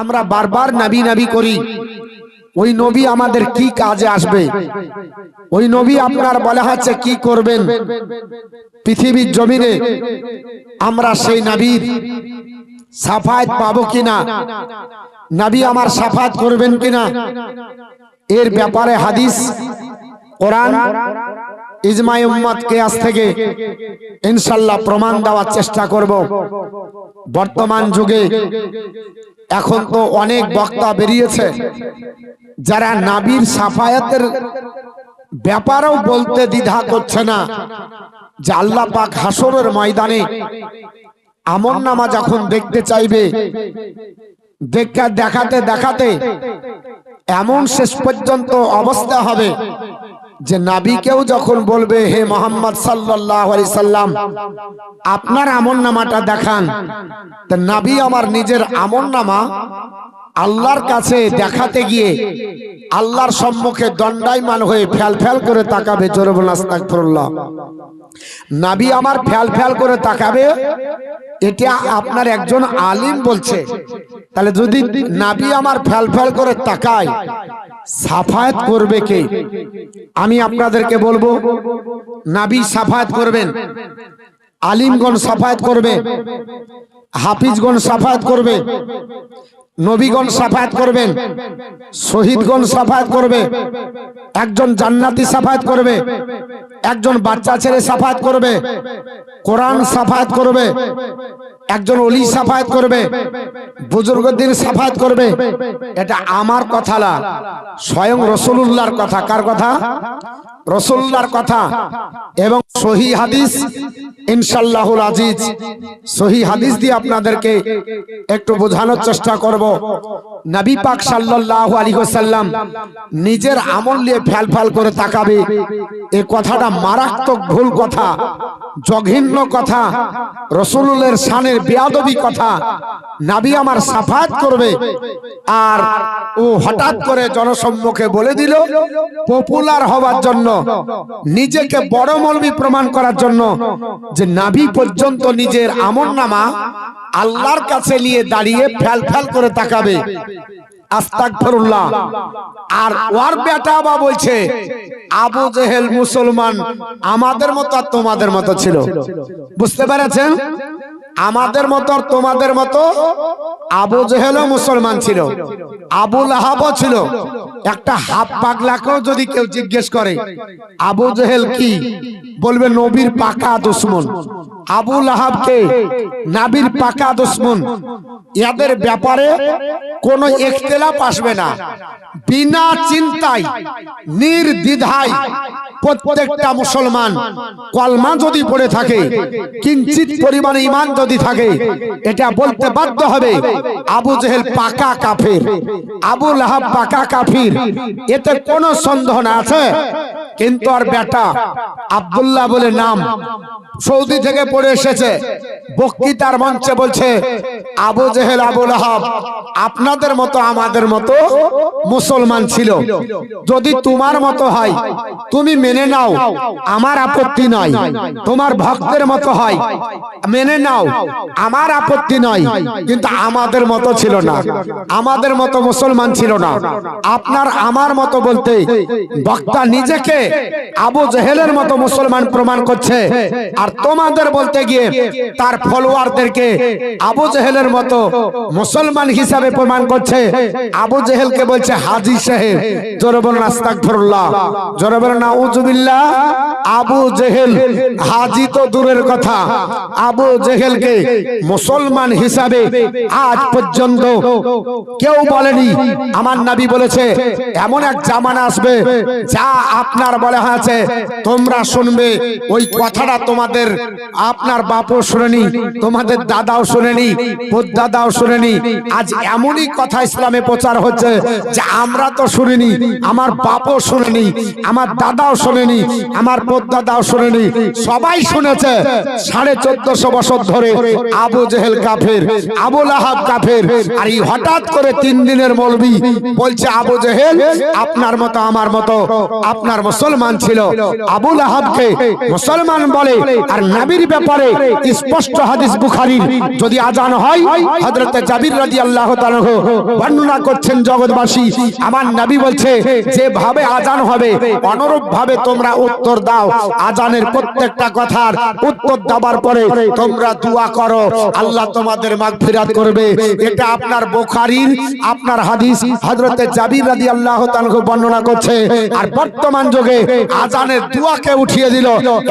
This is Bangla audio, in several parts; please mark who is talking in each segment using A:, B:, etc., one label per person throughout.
A: আমরা বারবার নাবি নাবি করি। ওই নবী আমাদের কি কাজে আসবে? ওই নবী আপনার বলা হচ্ছে কি করবেন? পৃথিবীর জমিনে আমরা সেই নবীর সাফায়াত পাবো কিনা? নবী আমার সাফাত করবেন কিনা? এর ব্যাপারে হাদিস, কোরআন, ইজমাই উম্মত কেয়াস থেকে ইনশাল্লাহ প্রমাণ দেওয়ার চেষ্টা করব। বর্তমান যুগে এখন তো অনেক বক্তা বেরিয়েছে। যারা নাবির সাফায়াতের ব্যাপারেও বলতে দ্বিধা করছে না, যে আল্লাহ পাক হাসরের ময়দানে আমন নামা যখন দেখতে চাইবে, দেখা দেখাতে দেখাতে এমন শেষ পর্যন্ত অবস্থা হবে। যে নাবি কেউ যখন বলবে, হে মোহাম্মদ সাল্লাম, আপনার আমন নামাটা দেখান। নাবি আমার নিজের আমন নামা আল্লাহর কাছে দেখাতে গিয়ে আল্লাহর সম্মুখে দণ্ডায়মান হয়ে ফ্যাল ফ্যাল করে তাকাবে নাবি আমার ফ্যাল ফ্যাল করে তাকাবে, এটা আপনার একজন আলিম বলছে। তাহলে যদি নাবি আমার ফ্যাল ফ্যাল করে তাকায়, সাফায়াত করবে কে? আমি আপনাদেরকে বলব, নাবি সাফায়াত করবেন, আলিমগণ সাফায়াত করবে, হাফিজগণ সাফায়াত করবে নবীগণ সাফায়াত করবেন, শহীদগণ সাফায়াত করবে, একজন জান্নাতি সাফায়াত করবে, একজন বাচ্চা ছেলে সাফায়াত করবে, কোরআন সাফায়াত করবে, একজন অলি সাফায়াত করবে, বুজুর্গদের সাফায়াত করবে। এটা আমার কথা না, স্বয়ং রসুল্লাহর কথা। কার কথা? রসুল্লাহর কথা এবং সহি হাদিস ইনশাল্লাহুল আজিজ। সহি হাদিস দিয়ে আপনাদেরকে একটু বোঝানোর চেষ্টা করব। নবী পাক সাল্লাল্লাহু আলাইহি ওয়াসাল্লাম নিজের আমল নিয়ে ফ্যাল ফ্যাল করে তাকাবে। এ কথাটা মারাত্মক ভুল কথা, জঘন্য কথা, রসুলের শানের বেয়াদবি কথা। নাবি আমার সাফাত করবে আর ও হঠাৎ করে জনসম্মুখে বলে দিল, পপুলার হওয়ার জন্য নিজেকে বড় মলবি প্রমাণ করার জন্য যে নাভি পর্যন্ত নিজের আমন নামা আল্লাহর কাছে নিয়ে দাঁড়িয়ে ফ্যাল ফ্যাল করে তাকাবে। আর ওর বেটা বলছে, আবু মুসলমান আমাদের মতো আর তোমাদের মতো ছিল। বুঝতে পেরেছেন? আমাদের মতো আর তোমাদের মতো আবু জেহেলও মুসলমান ছিল, আবু লাহাবও ছিল। একটা হাফ পাগলাকেও যদি কেউ জিজ্ঞেস করে, আবু জেহেল কি? বলবে, নবীর পাকা দুশ্মন। আবু লাহাবকে নাবির পাকা দুশ্মন। এদের ব্যাপারে কোনো একতেলাপ আসবে না। বিনা চিন্তায়, নির্দ্বিধায় প্রত্যেকটা মুসলমান কলমা যদি পড়ে থাকে, কিঞ্চিত পরিমাণে ইমান যদি থাকে, এটা বলতে বাধ্য হবে। আবু জেহেল পাকা কাফির। আবু লাহাব পাকা কাফির। এতে কোনো সন্দেহ না আছে। কিন্তু আর বেটা আবদুল্লাহ বলে নাম সৌদি থেকে পড়ে এসেছে। বক্তৃতার মঞ্চে বলছে, আবু জেহেল, আবু লাহাব, আপনাদের মতো আমাদের মতো মুসলমান ছিল। যদি তোমার মতো হয়, তুমি মেনে নাও। আমার আপত্তি নয় তোমার ভক্তের মতো হয়। মেনে নাও। আমার আপত্তি নয় কিন্তু আমাদের মতো ছিল না। আমাদের মতো মুসলমান ছিল না। আপনার আমার মতো বলতে বক্তা নিজেকে আবু জেহেলের মতো মুসলমান প্রমাণ করছে। আর তোমাদের বলতে গিয়ে তার ফলোয়ারদেরকে আবু জেহেলের মতো মুসলমান হিসাবে প্রমাণ করছে। আবু জেহেলকে বলছে হাজি সাহেব জোরে বলেন আস্তাগফিরুল্লাহ। জোরে বলেন নাউজুবিল্লাহ আবু জেহেল হাজি তো দূরের কথা। আবু জেহেলকে মুসলমান হিসাবে আজ পর্যন্ত কেউ বলেনি। আমার নবী বলেছে, এমন এক জামানা আসবে যা আপনার বলা হয়েছে। তোমরা শুনবে, ওই কথাটা তোমাদের আপনার বাপও শুনেনি, তোমাদের দাদাও শুনেনি দাদাও শুনেনি। আজ এমনই কথা ইসলামে প্রচার হচ্ছে যে আমরা তো শুনিনি, আমার বাপও শুনেনি, আমার দাদাও শুনেনি, আমার দাদাও শুনেনি। সবাই শুনেছে, সাড়ে চোদ্দশো বছর ধরে আবু জেহেল কাফের, আবু লাহাব কাফের। আর এই হঠাৎ করে তিন দিনের মলবি বলছে, আবু জেহেল, আপনার মতো, আমার মতো, আপনার মুসলমান ছিল। আবুল আহাবকে মুসলমান বলে, আর নবীর ব্যাপারে স্পষ্ট হাদিস বুখারীর যদি আজান হয়, হযরত জাবির রাদিয়াল্লাহু তাআলা বর্ণনা করছেন জগৎবাসী। আমার নবী বলছে, যেভাবে আজান হবে অনুরূপ ভাবে তোমরা উত্তর দাও। আজানের প্রত্যেকটা কথার উত্তর দেওয়ার পরে তোমরা দোয়া করো। আল্লাহ তোমাদের মাগফিরাত করবে। এটা আপনার বুখারীর, আপনার হাদিস। হযরত জাবির রাদিয়াল্লাহু তাআলা বর্ণনা করছে। আর বর্তমান যুগে আজানের দোয়াকে উঠিয়ে দিল।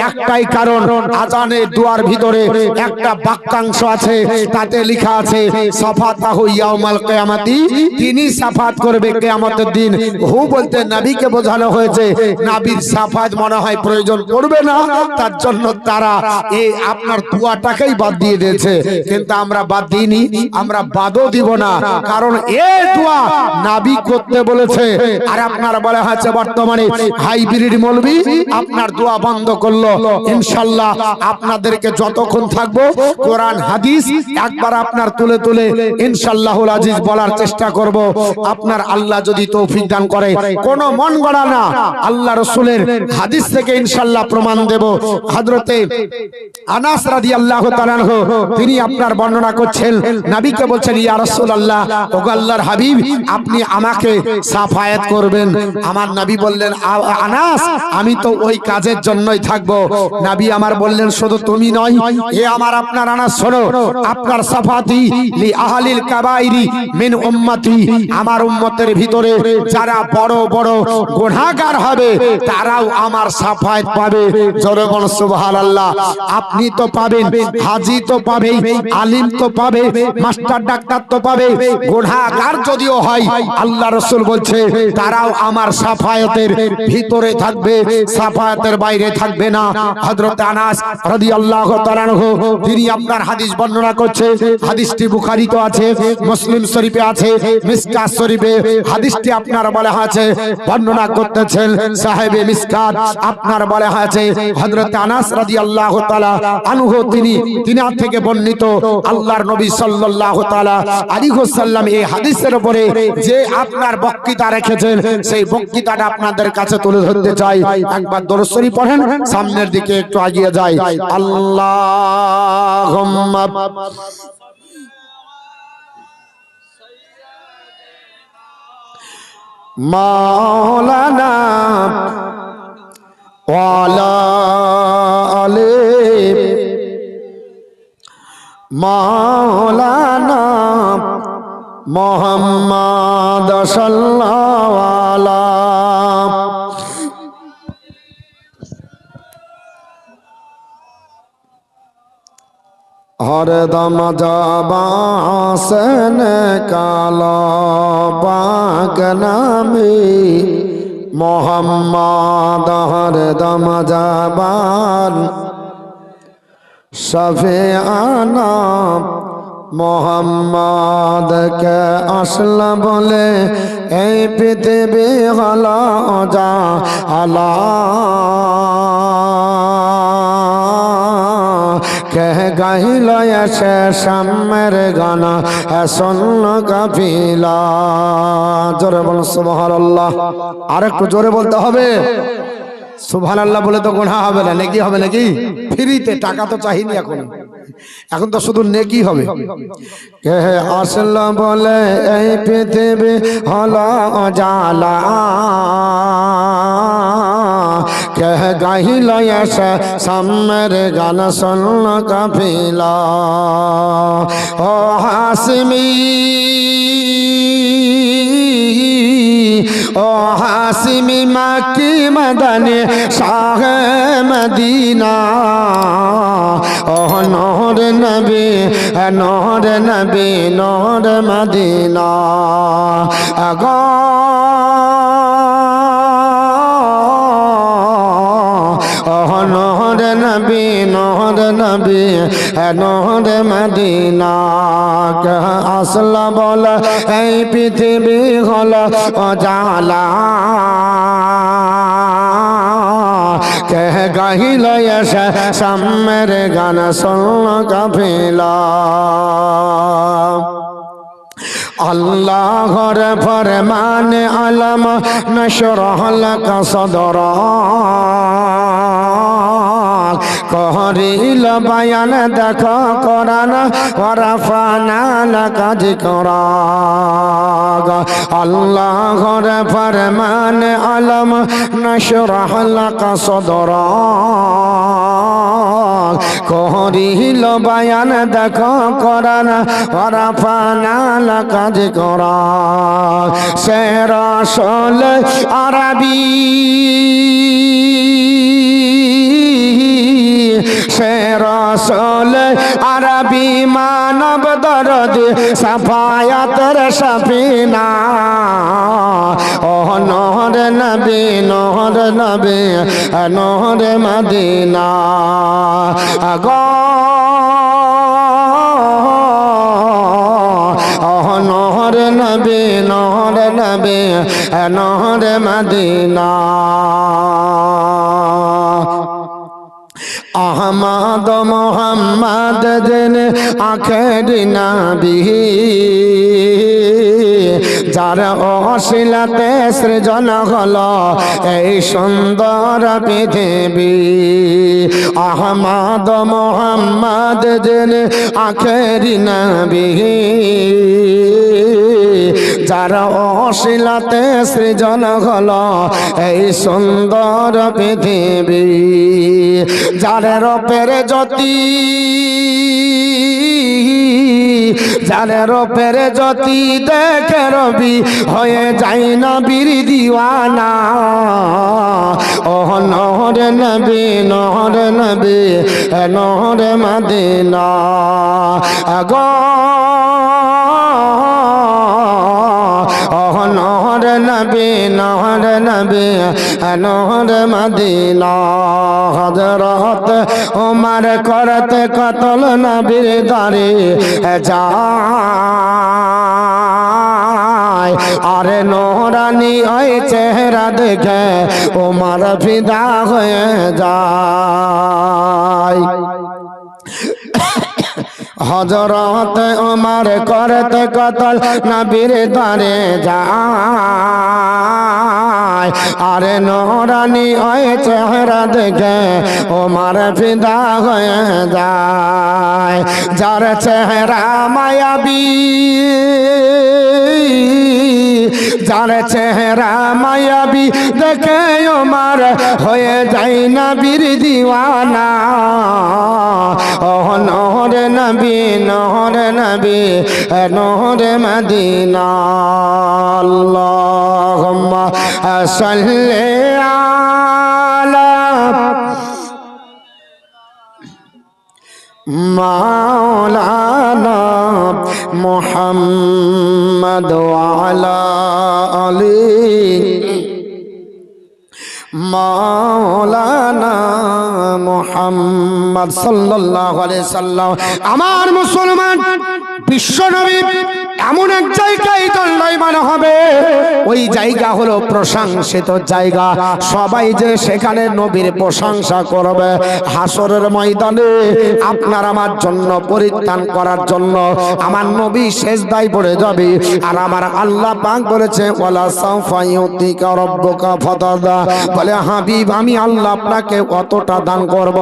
A: একটাই কারণ, আজানের দোয়ার ভিতরে একটা বাক্যাংশ আছে। তাতে লেখা আছে, সাফাতাহু ইয়াউমাল কিয়ামাতি তিনি সাফাত করবে কিয়ামতের দিন। হু বলতে নবীকে বোঝানো হয়েছে, নবীর সাফাত মনে হয় প্রয়োজন করবে না। তার জন্য তারা এই আপনার দোয়াটাকেই বাদ দিয়ে দিয়েছে। কিন্তু আমরা বাদ দিইনি, আমরা বাদও দিব না। কারণ এই দোয়া নাবি করতে বলেছে। আর আপনার বলা হচ্ছে বর্তমানে হাইব্রিড মলবি, আপনার দোয়া বন্ধ করল। ইনশাল্লাহ আপনাদেরকে যতক্ষণ থাকব, কোরআন, হাদিস একবার আপনার তুলে তুলে ইনশাল্লাহ আজিজ বলার চেষ্টা করব। আপনার আল্লাহ যদি তৌফিক দান করে, কোন মন গড়া না। আল্লাহ রসুলের হাদিস থেকে ইনশাল্লাহ প্রমাণ দেব। হযরতে আনাস রাদিয়াল্লাহু তাআলা তিনি আপনার বর্ণনা করছেন। নবীকে বলছেন, ইয়া রাসূলুল্লাহ, ওগো আল্লাহর হাবিব, আপনি আমাকে সাফায়াত করবেন। আমার নবী বললেন আনাস, আমি তো ওই কাজের জন্যই থাকব। নবী আমার বললেন, শুধু তুমি নয়, এ আমার আপনার আনাস, শোনো, আপনার সাফাতি লি আহলিল কাবাইরি মিন উম্মতি। আমার উম্মতের ভিতরে যারা বড় বড় গুনাহগার হবে, তারাও আমার সাফায়াত পাবে। জোরে বল সুবহানাল্লাহ, আপনি তো পাবেন। হাজি তো পাবে আলিম তো পাবে, মাস্টার ডাক্তার তো পাবে গুনাহগার যদিও হয়, আল্লাহ রাসূল বলছে, তারাও আমার সাফায়াতের ভিতরে থাকবে, সাফায়াতের বাইরে থাকবে না। হযরত আনাস রাদিয়াল্লাহু তাআলা তিনি আপনার হাদিস বর্ণনা করছে, হাদিসটি বুখারীতে আছে, মুসলিম শরীফে আছে, মিসকাত শরীফে হাদিসটি আপনার বলা আছে বর্ণনা করতেছেন সাহেবে মিসকাত, আপনার বলা আছে হযরত আনাস রাদিয়াল্লাহু তাআলা আনহু তিনি তিনার থেকে বর্ণিত আল্লাহর নবী সাল্লাল্লাহু তাআলা আলাইহি ওয়াসাল্লাম এই হাদিসের উপরে যে আপনার বক্তৃতা রেখেছেন, সেই বক্তৃতাটা আপনাদের কাছে তুলে ধরতে চাই। একবার দরুদ শরীফ পড়েন, সামনের দিকে একটু এগিয়ে যাই। আল্লাহুম্মা মাওলানা ওয়ালা মাওলানা মোহাম্মদ সাল্লাল্লাহু আলা হরদম জবাসন কালো পাক নামে মোহাম্মদ হরদম জবান শফে আনা মোহাম্মদ কে আসল বলে, এই পৃথিবী হল যা আলা কে গাইল এসে সামের গানা শোন কাফিলা জোরে বল সুবহানাল্লাহ। আর একটু জোরে বলতে হবে। সুবহান আল্লাহ বলে তো গোনা হবে না, নেকি হবে নাকি? ফ্রিতে টাকা তো চাহিনি এখন। এখন তো শুধু নেকি হবে। আসল বলে, এই পৃথিবী হল জালা কে গাহিল সামের গান শুনল কাফিলা ও হাসমি ও হাসিমি মাকি মদনে শাহ মদিনা। ও নোর নবী নোর নবী, নোর মদিনা। আগো। নহর নবী নহর নবী নহর মদিনা, কে আসল বল, এই পৃথিবী হল অজালা। কে গাহিল এসে সামের গান শুনল কাফিলা আল্লাহর ফরমান আলম নশরহ লাক কহরিল বায়ান দেখ করান ওরাফানা লাকা যিকরা আল্লাহর ফরমান আলম লাক সদরা। কহরিল বায়ান দেখ করান ওরাফানা লাকা যিকরা সে রসল আরবি। সে রসল আরবি মানব দরদ সাফায়াতর সফিনা। ও নহর নবী নহর নবী নহর মদিনা। গ নহর নবী নহর নবী নহর মদিনা। আহমদ মোহাম্মদ দিন আখের নাবি। যার অশিলাতে সৃজন হল এই সুন্দর পৃথিবী। আহমদ মোহাম্মদ দিন আখের নাবি। যার অশিলাতে সৃজন হল এই সুন্দর পৃথিবী। যার রূপের জ্যোতি যার রূপের জ্যোতি দেখে রবি হয়ে যাই না বীর দিওয়ানা। ও নহর নবী নহর নবী নহর মদিনা। গো ওহ নহর নবী নহর নবী নহর মদিনা। হজরত উমার করতে কতল নবীর দারে যায়। আরে নোহরানি ওই চেহারা দেখে উমার ফিদা হয়ে যায়। হজরত ওমর করতে কতল নবীর দ্বারে যায়। আরে নোরানি ওই চেহারা দেখে ওমর ফিদা হয়ে যায়। যার চেহারা মায়াবী, যার চেহারা মায়াবী দেখে ওমার হয়ে যাই না বীর দিওয়ানা। নহর নবী নহর নবী নহর মদিনা। আল্লাহুম্মা সাল্লি আলা মাওলানা ওয়ালা আলী মাওলানা মুহাম্মদ সাল্লাল্লাহু আলাইহি সাল্লাম। আমার মুসলমান বিশ্বনবী এমন এক জায়গায় দণ্ডায়মান হবে। ওই জায়গা হলো প্রশংসিত জায়গা। সবাই যে সেখানে নবীর প্রশংসা করবে, হাসরের ময়দানে আপনার আমার জন্য পরিত্রাণ করার জন্য আমার নবী শেষ দায় পড়ে যাবে। আর আমার আল্লাহ পাক বলেছে, ওয়ালা সাউফা ইউতিকা রাব্বুকা বলে, হাবিব, আমি আল্লাহ আপনাকে কতটা দান করব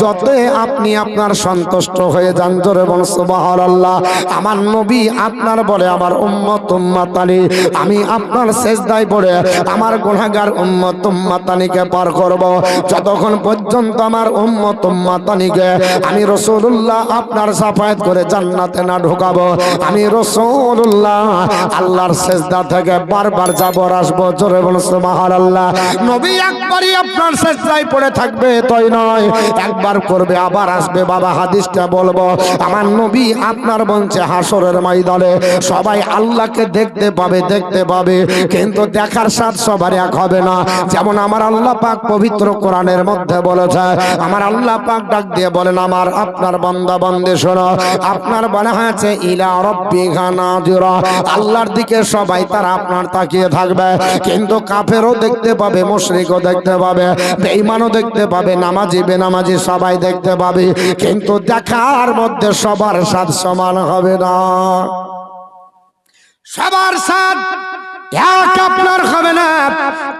A: যত আপনি আপনার সন্তুষ্ট হয়ে যান। জোরে বল সুবহানাল্লাহ। আমার নবী আপনার বলে, আমার উম্মত উম্মাতানি আমি আপনার সেজদায় পড়ে আমার গুনাহগার উম্মত উম্মাতানিকে পার করব। যতক্ষণ পর্যন্ত আমার উম্মত উম্মাতানিকে আমি রাসূলুল্লাহ আপনার সাফায়াত করে জান্নাতে না ঢোকাবো, আমি রাসূলুল্লাহ আল্লাহর সেজদা থেকে বারবার যাব আসব। জোরে বল সুবহানাল্লাহ। নবী একবারই আপনার সেজদায় পড়ে থাকবে, তাই নয়। একবার করবে, আবার আসবে। বাবা, হাদিসটা বলব, আমার নবী আপনার বঞ্চে হাসরের ময়দানে সবাই আল্লাহকে দেখতে পাবে দেখতে পাবে। কিন্তু দেখার স্বাদ সবার এক হবে না। যেমন আমার আল্লাহ পাক পবিত্র কোরআনের মধ্যে বলেছে, আমার আল্লাহ পাক ডাক দিয়ে বলেন, আমার আপনার বান্দা বন্দে শোনো, আপনার বলা হয়েছে ইলা রব্বি আল্লাহর দিকে সবাই তারা আপনার তাকিয়ে থাকবে। কিন্তু কাফেরও দেখতে পাবে, মুশরিকও দেখতে পাবে, বেঈমানও দেখতে পাবে, নামাজি, বেনামাজি সবাই দেখতে পাবে। কিন্তু দেখার মধ্যে সবার স্বাদ সমান হবে না। সবার সাথ। এক আপনার হবে না।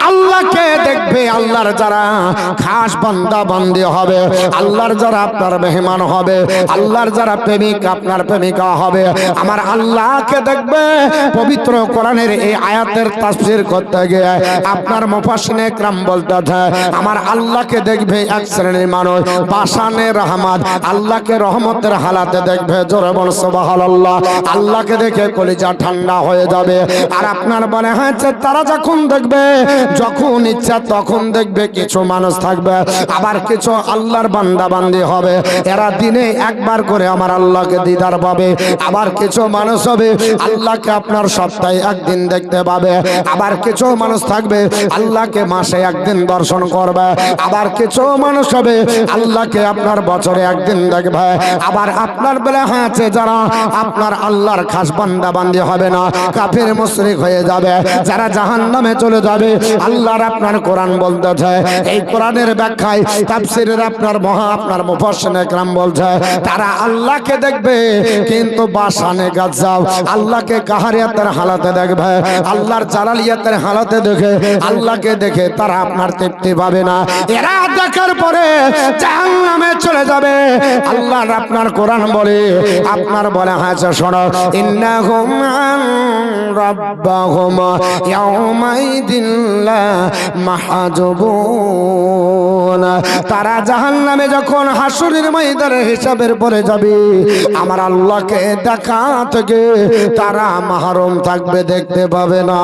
A: আল্লাহকে দেখবে, আল্লাহর যারা খাস হবে, আল্লাহর যারা আপনার মেহমান হবে, আল্লাহর যারা প্রেমিক, আপনার প্রেমিকা হবে। আমার আল্লাহকে দেখবে, পবিত্র কোরআনের এই আয়াতের করতে গিয়ে আপনার ক্রাম বলতে আমার আল্লাহকে দেখবে এক শ্রেণির মানুষ, বাসানে রহমান আল্লাহকে রহমতের হালাতে দেখবে, জোরে সহাল আল্লাহ আল্লাহকে দেখে কলিজা ঠান্ডা হয়ে যাবে। আর আপনার মনে হয়েছে, তারা যখন দেখবে, যখন ইচ্ছা তখন দেখবে কিছু মানুষ থাকবে। আবার কিছু আল্লাহর বান্দা বান্দি হবে। এরা দিনে একবার করে আমার আল্লাহকে দিদার পাবে। আবার কিছু মানুষ হবে, আল্লাহকে আপনার সপ্তাহে একদিন দেখতে পাবে। আবার কিছু মানুষ থাকবে, আল্লাহকে মাসে একদিন দর্শন করবে। আবার কিছু মানুষ হবে, আল্লাহকে আপনার বছরে একদিন দেখবে। আবার আপনার বেলা আছে যারা আপনার আল্লাহর খাস বান্দা বান্দি হবে না। কাফের মুশরিক হয়ে যাবে। যারা জাহান নামে চলে যাবে, আল্লাহর আপনার কোরআন বলতেছে। এই কোরআনের ব্যাখ্যায়, তাফসিরের আপনার মহা, আপনার মুফাসসির একরাম বলছে, তারা আল্লাহকে দেখবে, কিন্তু বাসানে গাজাও আল্লাহকে কাহারিয়াতের হালাতে দেখবে, আল্লাহর জালালিয়াতের হালাতে দেখে, আল্লাহকে দেখে তারা আপনার তৃপ্তি পাবে না। এরা দেখার পরে জাহান্নামে চলে যাবে। আল্লাহর আপনার কোরআন বলে, আপনার বলে হয়েছে শোনো, ইন্নাহুম আন ইয়াউমাইদিন লা মাহজুবুন তারা জাহান্নামে যখন হাসুরের ময়দানে হিসাবের পরে যাবে, আমার আল্লাহকে দেখা থেকে তারা মাহরুম থাকবে, দেখতে পাবে না।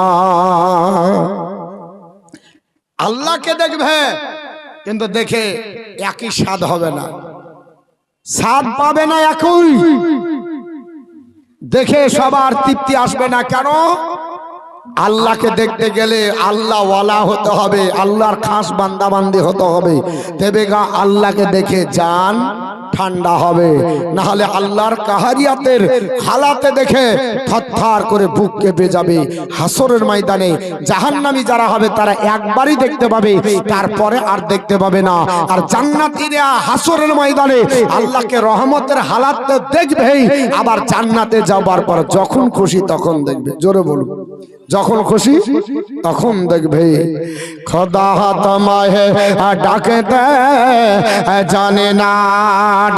A: আল্লাহকে দেখবে, কিন্তু দেখে একই স্বাদ হবে না। স্বাদ পাবে না একই। দেখে সবার তৃপ্তি আসবে না। কেন? আল্লাহকে দেখতে গেলে আল্লাহ ওয়ালা হতে হবে, আল্লাহর খাস বান্দাবান্দি হতে হবে। তেবে গা আল্লাহকে দেখে যান, ঠান্ডা হবে। না হলে আল্লাহর কাহারিয়াতের হালাতে দেখে থরথর করে বুক কেঁপে যাবে। হাসরের ময়দানে জাহান্নামী যারা হবে, তারা একবারই দেখতে পাবে, তারপরে আর দেখতে পাবে না। আর জান্নাতীরা হাসরের ময়দানে আল্লাহকে রহমতের হালাতে দেখবেই, আবার জান্নাতে যাবার পর যখন খুশি তখন দেখবে। জোরে বলুন। যখন খুশি, তখন দেখবে খোদা তোমায় ডাকতে জানে না।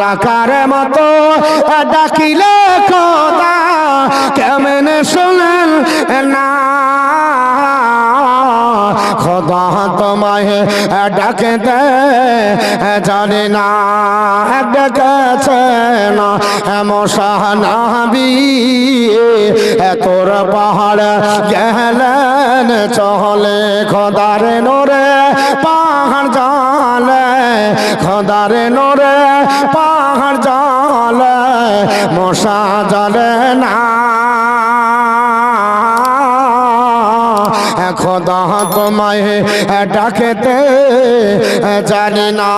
A: ডাকার মতো ডাকিলে খদা কেমন শুনেন না? খোদা তোমায় ডাকতে জানে না, ডেকেছে না। মশাহাবি তোর পাহাড় গেলেন চলে খোদার নোরে, পাহাড় জলে, খোদার নোরে, পাহাড় জলে, মশা জলে না। খোদা তোমায় ডাকেতে জানি না।